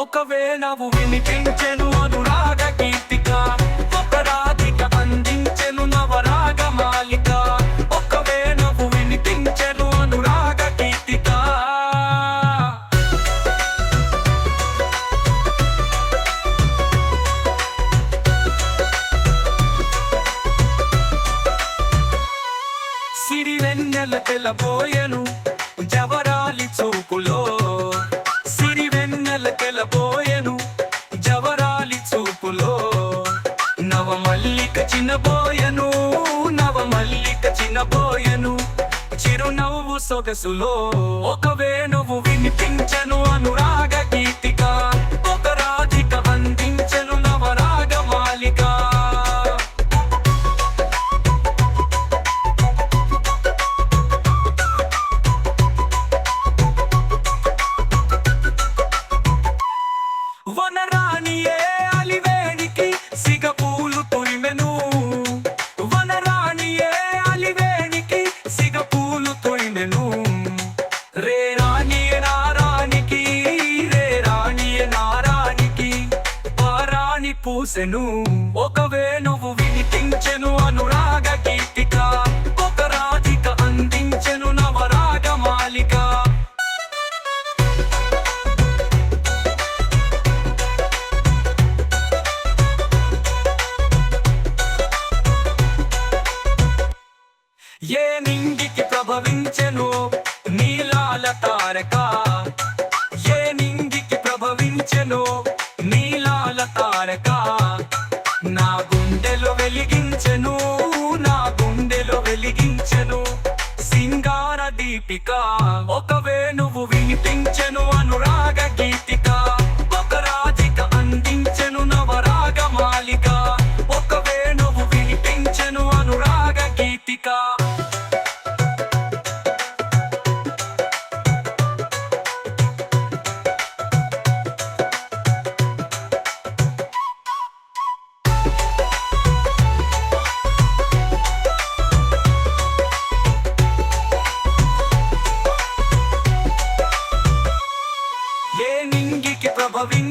ఒకవేళ వేణవు వినిపించెను అనురాగ గీతిక సిరి వెన్నెల జవరాలి చూపులో సిరి వెన్నెల జవరాలి చూపులో నవమల్లిక చిన్నబోయెను నవమల్లిక చిన్నబోయెను చిరునవ్వు సొగసులో ఒక వేణువు వినిపించను అనురాగ వనరాణియే అలివేణికి సిగపూలు తొయిమెను. వనరాణియే అలివేణికి సిగపూలు తొయిమెను. రే రాణియ నారానికి రే రాణియే నారానికి పారాణి పూసెను. ఒక నింగికి ప్రభవించెను నీలాల తారక. ఏ నింగికి ప్రభవించెను నీలాల తారక. నా గుండెలో వెలిగించెను నా గుండెలో వెలిగించెను. సింగార దీపిక ఒక వేణు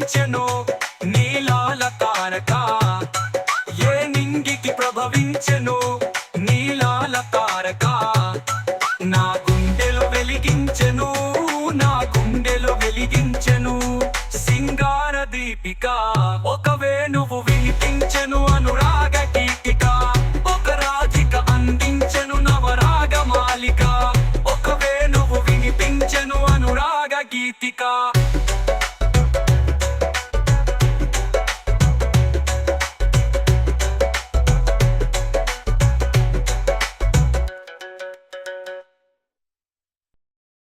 ప్రభవించెను నీలాల తారక ఏ నింగికి ప్రభవించెను నీలాల తారక నా గుండెలో వెలిగించెను నా గుండెలో వెలిగించెను. సింగార దీపిక ఒక వేణువు